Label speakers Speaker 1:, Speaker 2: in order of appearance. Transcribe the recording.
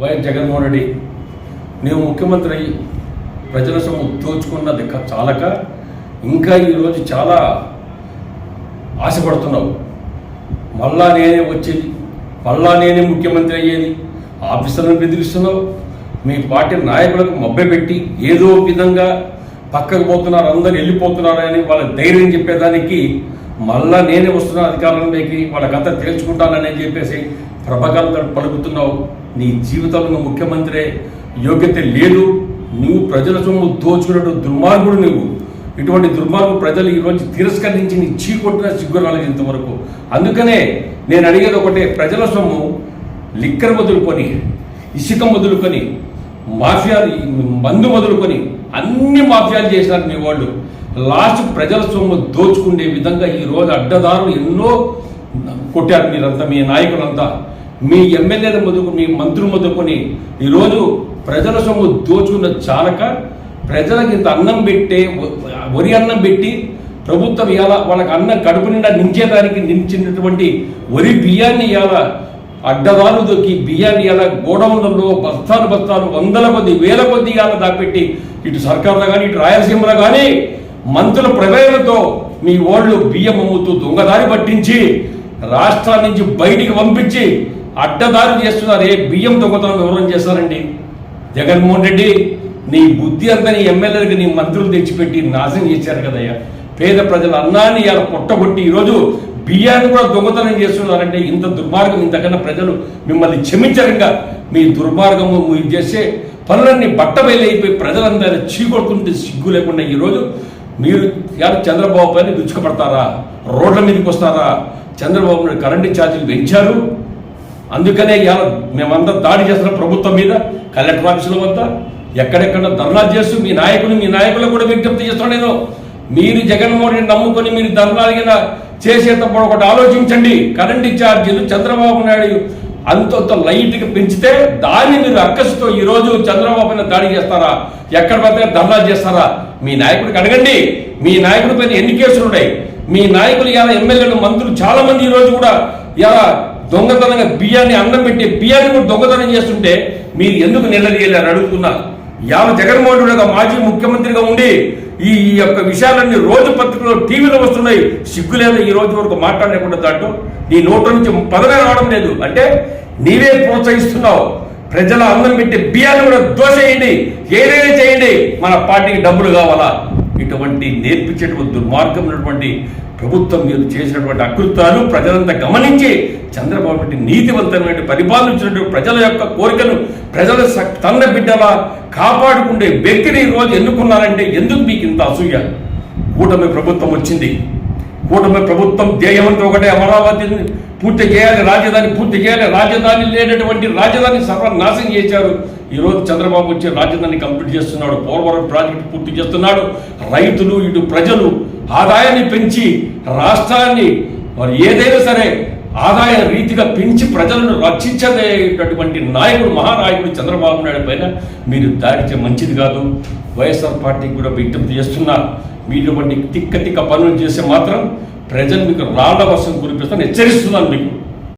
Speaker 1: YS Jaganmohan Reddy నేను ముఖ్యమంత్రి అయ్యి ప్రజల సొమ్ము దోచుకున్నది చాలక ఇంకా ఈరోజు చాలా ఆశపడుతున్నావు. మళ్ళా నేనే వచ్చేది మళ్ళా నేనే ముఖ్యమంత్రి అయ్యేది ఆఫీసర్లను బెదిరిస్తున్నావు. మీ పార్టీ నాయకులకు మభ్యపెట్టి ఏదో విధంగా పక్కకు పోతున్నారు అందరు వెళ్ళిపోతున్నారు అని వాళ్ళ ధైర్యం చెప్పేదానికి మళ్ళా నేనే వస్తున్నా అధికారంలోకి వాళ్ళ కథ తేల్చుకుంటానని చెప్పేసి ప్రభాకాలతో పలుకుతున్నావు. నీ జీవితంలో ముఖ్యమంత్రి యోగ్యత లేదు. నువ్వు ప్రజల సొమ్ము దోచుకున్నట్టు దుర్మార్గుడు నువ్వు. ఇటువంటి దుర్మార్గు ప్రజలు ఈరోజు తిరస్కరించి నీ చీకొట్టిన సిగ్గు రాలేదు ఇంతవరకు. అందుకనే నేను అడిగేది ఒకటే ప్రజల సొమ్ము లిక్కర్ మొదలుకొని ఇసుక మొదలుకొని మాఫియాలు మందు మొదలుకొని అన్ని మాఫియాలు చేసినారు మీ వాళ్ళు. లాస్ట్ ప్రజల సొమ్ము దోచుకునే విధంగా ఈ రోజు అడ్డదారులు ఎన్నో కొట్టారు మీరంతా మీ నాయకులంతా. మీ ఎమ్మెల్యేల మొదలు మీ మంత్రులు మొదలుకొని ఈరోజు ప్రజల సొమ్ము దోచుకున్న చాలక ప్రజలకు ఇంత అన్నం పెట్టే వరి అన్నం పెట్టి ప్రభుత్వం ఇవాళ వాళ్ళకి అన్నం కడుపు నిండా నించేదానికి నించినటువంటి వరి బియ్యాన్ని ఇవాళ అడ్డదాలు దొక్కి బియ్యాన్ని ఎలా గోడౌన్లలో బస్తాలు బస్తాలు వందల కొద్ది వేల కొద్ది ఇవాళ దాపెట్టి ఇటు సర్కారులో కానీ ఇటు రాయలసీమలో కానీ మంత్రుల ప్రవేశంతో మీ ఓళ్ళు బియ్యం అమ్ముతూ దొంగదారి పట్టించి రాష్ట్రాల నుంచి బయటికి పంపించి అడ్డదారి చేస్తున్నారు ఏ బియ్యం దొంగతనం వివరం చేస్తారండి? జగన్మోహన్ రెడ్డి నీ బుద్ధి అంతా నీ ఎమ్మెల్యేలకు నీ మంత్రులు తెచ్చిపెట్టి నాశనం చేశారు కదయ్యా. పేద ప్రజల అన్నాన్ని ఇలా పొట్టగొట్టి ఈరోజు బియ్యాన్ని కూడా దొంగతనం చేస్తున్నారంటే ఇంత దుర్మార్గం ఇంతకన్నా ప్రజలు మిమ్మల్ని క్షమించరంగా. మీ దుర్మార్గము మీరు చేసే పనులన్నీ బట్టబయలైపోయి ప్రజలందరూ చీకొడుతుంటే సిగ్గు లేకుండా ఈరోజు మీరు చంద్రబాబు పైన విరుచుకుపడతారా? రోడ్ల మీదకి వస్తారా? చంద్రబాబు నాయుడు కరెంటు ఛార్జీలు పెంచారు అందుకనే ఇవాళ మేమంతా దాడి చేస్తున్న ప్రభుత్వం మీద కలెక్టర్ ఆఫీసుల వద్ద ఎక్కడెక్కడ ధర్నా చేస్తూ మీ నాయకులు మీ నాయకులు కూడా విజ్ఞప్తి చేస్తున్నాను నేను. మీరు జగన్మోహన్ రెడ్డి నమ్ముకొని మీరు ధర్నాలు చేసేటప్పుడు ఒకటి ఆలోచించండి. కరెంట్ ఛార్జీలు చంద్రబాబు నాయుడు అంతంత లైట్గా పెంచితే దాన్ని మీరు అక్కసుతో ఈరోజు చంద్రబాబు పైన దాడి చేస్తారా? ఎక్కడ పడితే ధర్నా చేస్తారా? మీ నాయకుడికి అడగండి. మీ నాయకుడి పైన ఎన్ని కేసులు ఉన్నాయి? మీ నాయకులు ఇలా ఎమ్మెల్యేలు మంత్రులు చాలా మంది ఈ రోజు కూడా ఇలా దొంగతనంగా బియ్యాన్ని అన్నం పెట్టి బియ్యాన్ని కూడా దొంగతనం చేస్తుంటే మీరు ఎందుకు నిలదీయాలని అడుగుతున్నా యావ జగన్మోహన్ రెడ్డి మాజీ ముఖ్యమంత్రిగా ఉండి ఈ యొక్క విషయాలన్నీ రోజు పత్రికలో టీవీలో వస్తున్నాయి. సిగ్గు లేదా ఈ రోజు వరకు మాట్లాడలేకుండా దాంట్లో నీ నోట నుంచి పదవే రావడం లేదు. అంటే నీవే ప్రోత్సహిస్తున్నావు. ప్రజల అందం పెట్టి బియ్యాన్ని కూడా దోసేయండి ఏదైనా చేయండి. మన పార్టీకి డబ్బులు కావాలా? ఇటువంటి నేర్పించేటువంటి దుర్మార్గం ఉన్నటువంటి ప్రభుత్వం మీరు చేసినటువంటి అకృత్యాలు ప్రజలంతా గమనించి చంద్రబాబు నాయుడు నీతివంతమైన పరిపాలించినటువంటి ప్రజల యొక్క కోరికను ప్రజల స- తన్న బిడ్డలా కాపాడుకుంటే వ్యక్తిని ఈ రోజు ఎన్నుకున్నారంటే ఎందుకు మీకు ఇంత అసూయ? కూటమి ప్రభుత్వం వచ్చింది. కూటమి ప్రభుత్వం ధ్యేయమంతా ఒకటే అమరావతిని పూర్తి చేయాలి రాజధాని పూర్తి చేయాలి రాజధాని లేనటువంటి రాజధాని సర్వనాశనం చేశారు. ఈరోజు చంద్రబాబు వచ్చి రాజధాని కంప్లీట్ చేస్తున్నాడు పోలవరం ప్రాజెక్టు పూర్తి చేస్తున్నాడు. రైతులు ఇటు ప్రజలు ఆదాయాన్ని పెంచి రాష్ట్రాన్ని మరి ఏదైనా సరే ఆదాయ రీతిగా పెంచి ప్రజలను రక్షించలేటటువంటి నాయకుడు మహానాయకుడు చంద్రబాబు నాయుడు పైన మీరు దాడితే మంచిది కాదు. వైఎస్ఆర్ పార్టీకి కూడా విజ్ఞప్తి చేస్తున్నా మీరు వంటి తిక్క తిక్క పనులు చేస్తే మాత్రం ప్రజలు మీకు రాళ్ళ వర్షం కురిపిస్తాను హెచ్చరిస్తున్నాను మీకు.